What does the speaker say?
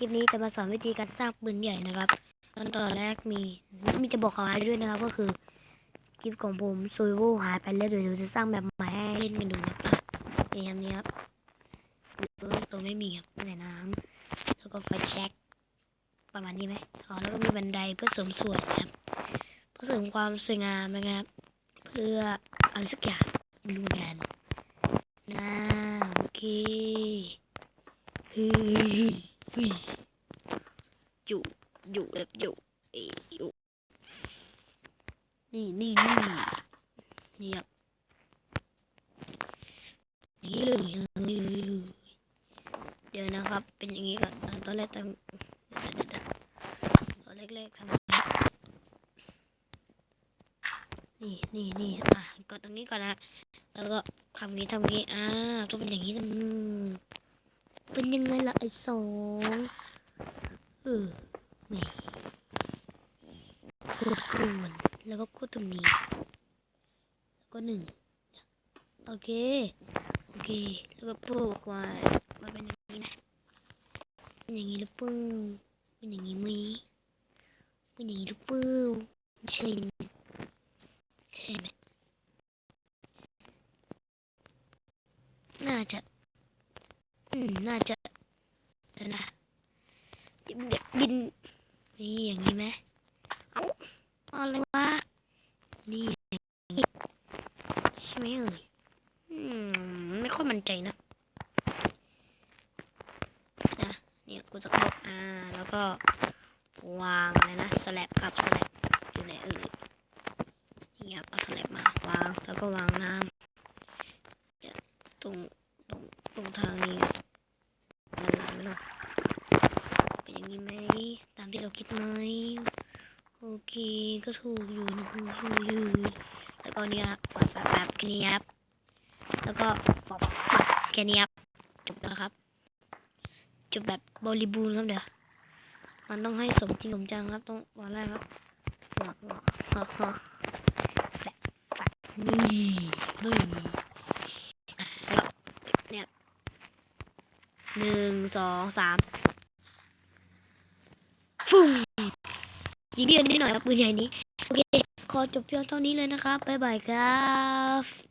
คลิปนี้จะมาสอนวิธีการสร้างปืนใหญ่นะครับตอนตอนแรกมีมีจะบอกอะไรด้วยนะครับ ก็คือคลิปของผมซูโวหายไปแล้วเดี๋ยวจะสร้างแบบใหม่ให้เล่นกันดูนะครับนี่ครับนี่ครับตัวไม่มีครับในน้ำแล้วก็ไฟแช็กประมาณนี้ไหมอ๋อแล้วก็มีบันไดเพื่อเสริมสวยนะครับเพื่อเสริมความสวยงามนะครับ เพื่ออะไรสักอย่างไม่รู้เหมือนกันนะโอเคเฮ้ยเฮ้ย อยู่อยู่แบบอยู่เอยอยู่นี่นี่นี่นี่ครับอย่างนี้เลยเดี๋ยวนะครับ เป็นอย่างนี้ก่อนตอนแรกทำเดี๋ยวเดี๋ยวเดี๋ยวตอนแรกๆทำนี้นี่นี่นี่อะกดตรงนี้ก่อนนะแล้วก็ทำนี้ทำนี้อ่าต้องเป็นอย่างนี้นะอืม เป็นยังไงล่ะไอ้สองเออนี่กดกรวนแล้วก็กดตรงนี้ แล้วก็หนึ่งโอเค โอเค แล้วก็ปลูกไว้มาเป็นอย่างนี้นะเป็นอย่างนี้หรือเปล่าเป็นอย่างนี้ไหมเป็นอย่างนี้หรือเปล่าใช่ไหมใช่ไหมน่าจะ น่าจะนะบิน นี่อย่างนี้ไหมเอาอะไรวะนี่ใช่ไหมเอ่ยอืมไม่ค่อยมั่นใจนะนะเนี่ยกูจะกดอ่าแล้วก็วางเลยนะสลับครับสลับอยู่ไหนเอ่ยนี่ครับเอาสลับมาวางแล้วก็วางน้ำจะตรงตรงตรงทางนี้หลไม่หรอกเป็น อย่างนี้ไหม ตามที่เราคิดไหม โอเค ก็ถูกอยู่นะคืออยู่อยู่แล้วก็เนี่ยฝับฝับฝับแค่นี้ครับ แล้วก็ฝับฝับแค่นี้ครับ จบแล้วครับ จบแบบบริบูรณ์ครับเดี๋ยว มันต้องให้สมจริงสมจังครับ ต้องวันแรกครับหวักหวักหวักหวักแฝะแฝะนี่นี่แล้วเนี่ยหนึ่งสองสาม ฟุ้งยิงเดียวนิดหน่อยครับปืนใหญ่นี้ โอเค ขอจบเพียงเท่านี้เลยนะครับ บ๊ายบายครับ